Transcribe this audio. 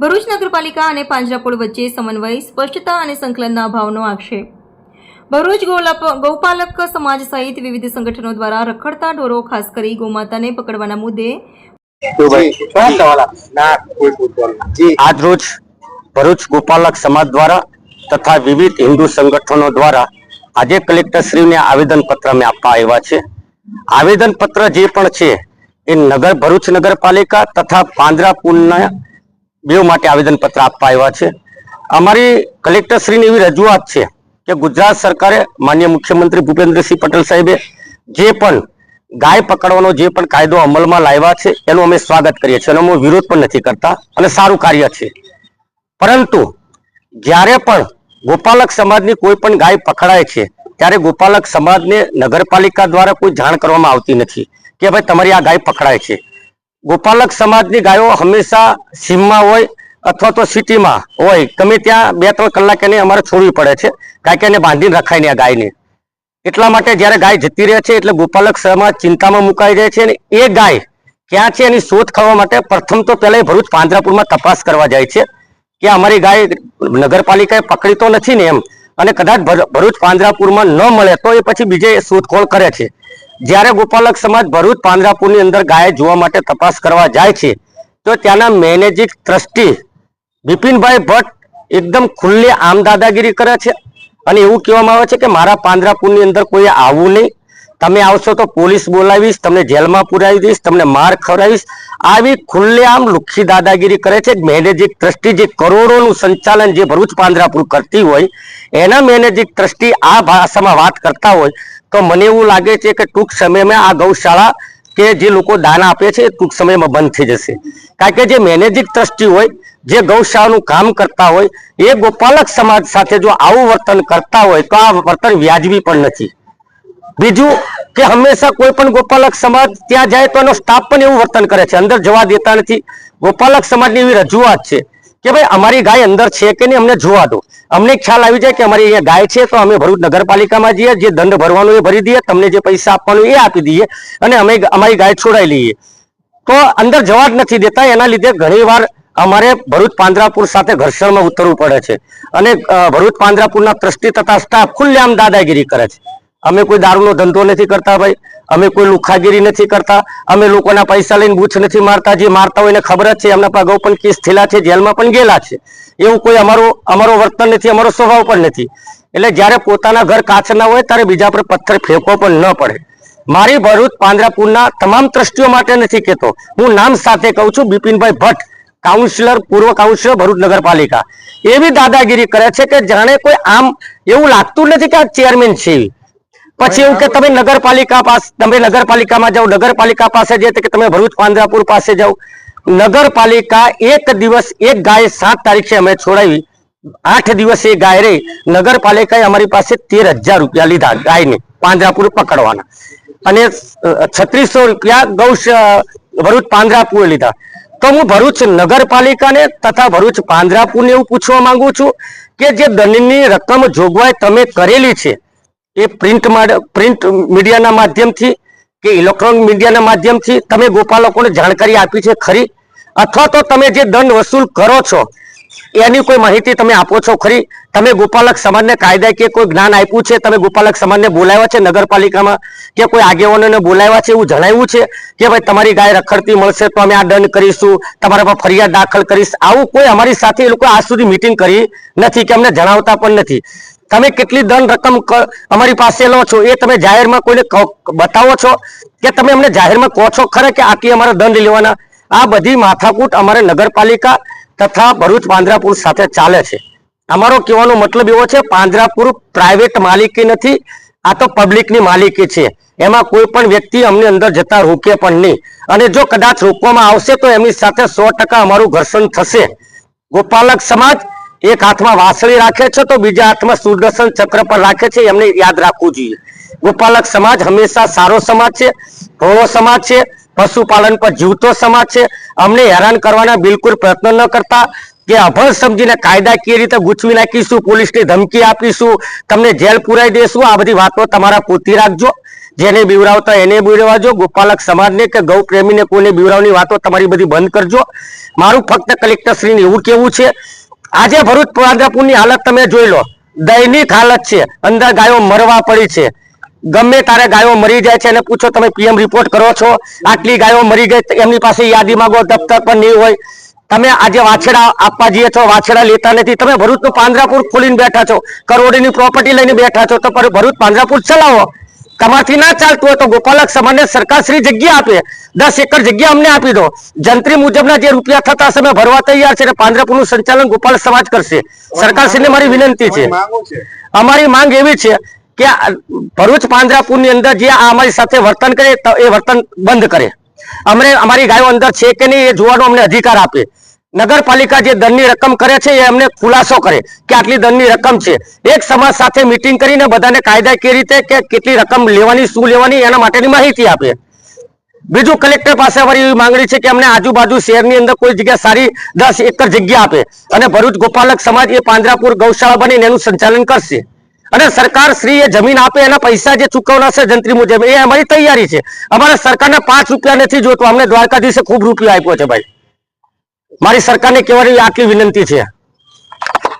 ભરૂચ નગરપાલિકા અને પાંજરાપોળ વચ્ચે સમન્વય સ્પષ્ટતા અને સંકલનના અભાવનો આક્ષેપ. ભરૂચ ગૌપાલક સમાજ સહિત વિવિધ સંગઠનો દ્વારા રખડતા ઢોરો ખાસ કરી ગૌમાતાને પકડવાના મુદ્દે આજ રોજ ભરૂચ ગોપાલક સમાજ દ્વારા તથા વિવિધ હિન્દુ સંગઠનો દ્વારા આજે કલેક્ટરશ્રીને આવેદન પત્ર અમે આપવા આવ્યા છે. આવેદન પત્ર જે પણ છે એ નગર ભરૂચ નગરપાલિકા તથા પાંજરાપુરના બેવ માટે આવેદન પત્ર આપવા આવ્યા છે. અમારી કલેક્ટરશ્રીની એવી રજૂઆત છે કે ગુજરાત સરકારે માન્ય મુખ્યમંત્રી ભૂપેન્દ્રસિંહ પટેલ સાહેબે જે પણ ગાય પકડવાનો જે પણ કાયદો અમલમાં લાવ્યા છે, એનું અમે સ્વાગત કરીએ છીએ અને અમે વિરોધ પણ નથી કરતા અને સારું કાર્ય છે. પરંતુ જ્યારે પણ ગોપાલક સમાજની કોઈ પણ ગાય પકડાય છે, ત્યારે ગોપાલક સમાજને નગરપાલિકા દ્વારા કોઈ જાણ કરવામાં આવતી નથી કે ભાઈ તમારી આ ગાય પકડાય છે. ગોપાલક સમાજની ગાયો હંમેશા સીમમાં હોય અથવા તો સિટીમાં હોય, ગમે ત્યાં બે ત્રણ કલાક એને અમારે છોડવી પડે છે, કારણ કે એને બાંધીને રખાય ને આ ગાયને. એટલા માટે જ્યારે ગાય જતી રહે છે એટલે ગોપાલક સમાજ ચિંતામાં મુકાઈ જાય છે અને એ ગાય ક્યાં છે એની શોધ કરવા માટે પ્રથમ તો પહેલા ભરૂચ પાંજરાપુરમાં તપાસ કરવા જાય છે કે અમારી ગાય નગરપાલિકાએ પકડી તો નથી ને એમ અને કદાચ ભર- ભરૂચ પાંજરાપુરમાં ન મળે તો એ પછી બીજે શોધખોળ કરે છે. જ્યારે ગોપાલક સમાજ ભરૂચ પાંજરાપુરની અંદર ગાય જોવા માટે તપાસ કરવા જાય છે, તો ત્યાંના મેનેજિંગ ટ્રસ્ટી બિપિનભાઈ ભટ્ટ એકદમ ખુલ્લી આમ દાદાગીરી કરે છે. અને એવું કહેવામાં આવે છે કે મારા પાંજરાપુરની અંદર કોઈ આવવું નહીં. તમે આવશો તો પોલીસ બોલાવીશ, તમને જેલમાં પુરાવી દઈશ, તમને માર ખવડાવીશ. આવી ખુલ્લેઆમ લુખ્ખી દાદાગીરી કરે છે. મેનેજિંગ ટ્રસ્ટી જે કરોડોનું સંચાલન જે ભરૂચ પાંજરાપુર કરતી હોય, એના મેનેજિંગ ટ્રસ્ટી આ ભાષામાં વાત કરતા હોય તો મને એવું લાગે છે કે ટૂંક સમયમાં આ ગૌશાળા કે જે લોકો દાન આપે છે ટૂંક સમયમાં બંધ થઈ જશે. કારણ કે જે મેનેજિંગ ટ્રસ્ટી હોય, જે ગૌશાળાનું કામ કરતા હોય, એ ગોપાલક સમાજ સાથે જો આવું વર્તન કરતા હોય, તો આ વર્તન વ્યાજબી પણ નથી. બીજું કે હંમેશા કોઈ પણ ગોપાલક સમાજ ત્યાં જાય તો એનો સ્ટાફ પણ એવું વર્તન કરે છે. અંદર જવા દેતા નથી. ગોપાલક સમાજની એવી રજૂઆત છે કે ભાઈ અમારી ગાય અંદર છે કે નહીં, અમને જોવા દો. અમને ખ્યાલ આવી જાય કે અમારી અહીંયા ગાય છે, તો અમે ભરૂચ નગરપાલિકામાં જઈએ, જે દંડ ભરવાનો એ ભરી દઈએ, તમને જે પૈસા આપવાનું એ આપી દઈએ અને અમે અમારી ગાય છોડાઈ લઈએ. તો અંદર જવા જ નથી દેતા, એના લીધે ઘણીવાર અમારે ભરૂચ પાંજરાપુર સાથે ઘર્ષણમાં ઉતરવું પડે છે. અને ભરૂચ પાંજરાપુરના ટ્રસ્ટી તથા સ્ટાફ ખુલ્લેઆમ દાદાગીરી કરે છે. અમે કોઈ દારૂનો ધંધો નથી કરતા ભાઈ. અમે કોઈ લુખાગીરી નથી કરતા. અમે લોકોના પૈસા લઈને બૂથ નથી મારતા. જે મારતા હોય એને ખબર જ છે. એમના પર અગાઉ પણ કેસ થયેલા છે. જેલમાં પણ ગયેલા છે. એવું કોઈ અમારો અમારો વર્તન નથી. અમારો સ્વભાવ પણ નથી. એટલે જ્યારે પોતાના ઘર કાચના હોય ત્યારે બીજા પર પથ્થર ફેંકવો પણ ન પડે. મારી ભરૂચ પાંજરાપુરના તમામ ટ્રસ્ટીઓ માટે નથી કહેતો. હું નામ સાથે કહું છું બિપિનભાઈ ભટ્ટ કાઉન્સિલર પૂર્વ કાઉન્સિલર ભરૂચ નગરપાલિકા. એવી દાદાગીરી કરે છે કે જાણે કોઈ આમ એવું લાગતું નથી કે આ ચેરમેન છે પછી એવું કે તમે નગરપાલિકા પાસે તમે નગરપાલિકામાં જાઓ, નગરપાલિકા પાસે જે કે તમે ભરૂચ પાંજરાપુર પાસે જાઓ. નગરપાલિકા એક દિવસ, એક ગાય સાત તારીખે અમે છોડાવી. આઠ દિવસ એ ગાય રહી. નગરપાલિકાએ અમારી પાસે તેર હજાર રૂપિયા લીધા ગાયને પાંજરાપુર પકડવાના. અને છત્રીસો રૂપિયા ગૌશ ભરૂચ પાંજરાપુરે લીધા. તો હું ભરૂચ નગરપાલિકાને તથા ભરૂચ પાંજરાપુરને એવું પૂછવા માંગુ છું કે જે દંડની રકમ જોગવાઈ તમે કરેલી છે એ પ્રિન્ટ પ્રિન્ટ મીડિયાના માધ્યમથી કે ઇલેક્ટ્રોનિક મીડિયાના માધ્યમથી તમે ગોપાલકોને જાણકારી આપી છે ખરી? અથવા તો તમે જે દંડ વસૂલ કરો છો, એની કોઈ માહિતી તમે આપો છો ખરી? તમે ગોપાલક સમાજને કાયદાકીય કોઈ જ્ઞાન આપ્યું છે? તમે ગોપાલક સમાજને બોલાવ્યા છે નગરપાલિકામાં? કે કોઈ આગેવાનોને બોલાવ્યા છે? એવું જણાવ્યું છે કે ભાઈ તમારી ગાય રખડતી મળશે તો અમે આ દંડ કરીશું, તમારા પર ફરિયાદ દાખલ કરીશ? આવું કોઈ અમારી સાથે એ લોકો આજ સુધી મિટિંગ કરી નથી કે અમને જણાવતા પણ નથી. તમે કેટલી દંડ રકમ અમારી પાસે લો છો એ તમે જાહેરમાં કોઈને બતાવો છો? કે તમે અમને જાહેરમાં કહો છો ખરા કે આટલી અમારે દંડ લેવાના? આ બધી માથાકૂટ અમારે નગરપાલિકા તથા ભરૂચ પાંજરાપુર સાથે ચાલે છે. અમારો કહેવાનો મતલબ એવો છે, પાંજરાપુર પ્રાઇવેટ માલિકી નથી, આ તો પબ્લિકની માલિકી છે. એમાં કોઈ પણ વ્યક્તિ અમને અંદર જતા રોકે પણ નહીં. અને જો કદાચ રોકવામાં આવશે તો એમની સાથે સો ટકા અમારું ઘર્ષણ થશે. ગોપાલક સમાજ એક હાથમાં વાસળી રાખે છે તો બીજા હાથમાં સુદર્શન ચક્ર પર રાખે છે, એમને યાદ રાખવું જોઈએ. ગોપાલક સમાજ હંમેશા સારો સમાજ છે, ભોળો સમાજ છે, પશુપાલન પર જીવતો સમાજ છે. અમને હેરાન કરવાના બિલકુલ પ્રયત્ન ન કરતા. કે અભણ સમજીને કાયદાકીય રીતે ગૂંચવી નાખીશું, પોલીસની ધમકી આપીશું, તમને જેલ પુરાઈ દેશું, આ બધી વાતો તમારા પૂરતી રાખજો. જેને બીવરાવતા એને બીવરાવજો ગોપાલક સમાજને કે ગૌ પ્રેમીને કોઈને બીવરાવની વાતો તમારી બધી બંધ કરજો. મારું ફક્ત કલેક્ટરશ્રીને એવું કેવું છે આજે ભરૂચ પાંજરાપુરની હાલત તમે જોઈ લો. દૈનિક હાલત છે. અંદર ગાયો મરવા પડી છે. ગમે તારે ગાયો મરી જાય છે અને પૂછો તમે પીએમ રિપોર્ટ કરો છો? આટલી ગાયો મરી ગઈ એમની પાસે યાદી માંગો, દફતર પણ નહીં હોય. તમે આજે વાછડા આપવા જઈએ છો, વાછડા લેતા નથી. તમે ભરૂચનું પાંજરાપુર ખોલીને બેઠા છો. કરોડની પ્રોપર્ટી લઈને બેઠા છો. તો ભરૂચ પાંજરાપુર ચલાવો. તમારથી ના ચાલતું હોય તો ગોપાલક સમાજને સરકારશ્રી જગ્યા આપે. દસ એકર જગ્યા અમને આપી દો. જંત્રી મુજબના જે રૂપિયા થતા હશે અમે ભરવા તૈયાર છે અને પાંજરાપુરનું સંચાલન ગોપાલ સમાજ કરશે. સરકારશ્રીને મારી વિનંતી છે. અમારી માંગ એવી છે કે ભરૂચ પાંજરાપુરની અંદર જે આ અમારી સાથે વર્તન કરે તો એ વર્તન બંધ કરે. અમને અમારી ગાયો અંદર છે કે નહીં એ જોવાનો અમને અધિકાર આપે. નગરપાલિકા જે દંડની રકમ કરે છે એ અમને ખુલાસો કરે કે આટલી દંડની રકમ છે. એક સમાજ સાથે મિટિંગ કરીને બધાને કાયદા કે રીતે કે કેટલી રકમ લેવાની, શું લેવાની એના માટેની માહિતી આપે. બીજું કલેક્ટર પાસે અમારી એવી માંગણી છે કે અમને આજુબાજુ શહેરની અંદર કોઈ જગ્યા સારી દસ એકર જગ્યા આપે અને ભરૂચ ગોપાલક સમાજ એ પાંજરાપુર ગૌશાળા બનીને એનું સંચાલન કરશે. અને સરકાર શ્રી એ જમીન આપે, એના પૈસા જે ચૂકવના છે જંત્રી મુજબ, એ અમારી તૈયારી છે. અમારે સરકારને પાંચ રૂપિયા નથી જોતો અમને દ્વારકાધીશે ખૂબ રૂપિયા આપ્યો છે ભાઈ. મારી સરકારને કહેવાની આટલી વિનંતી છે.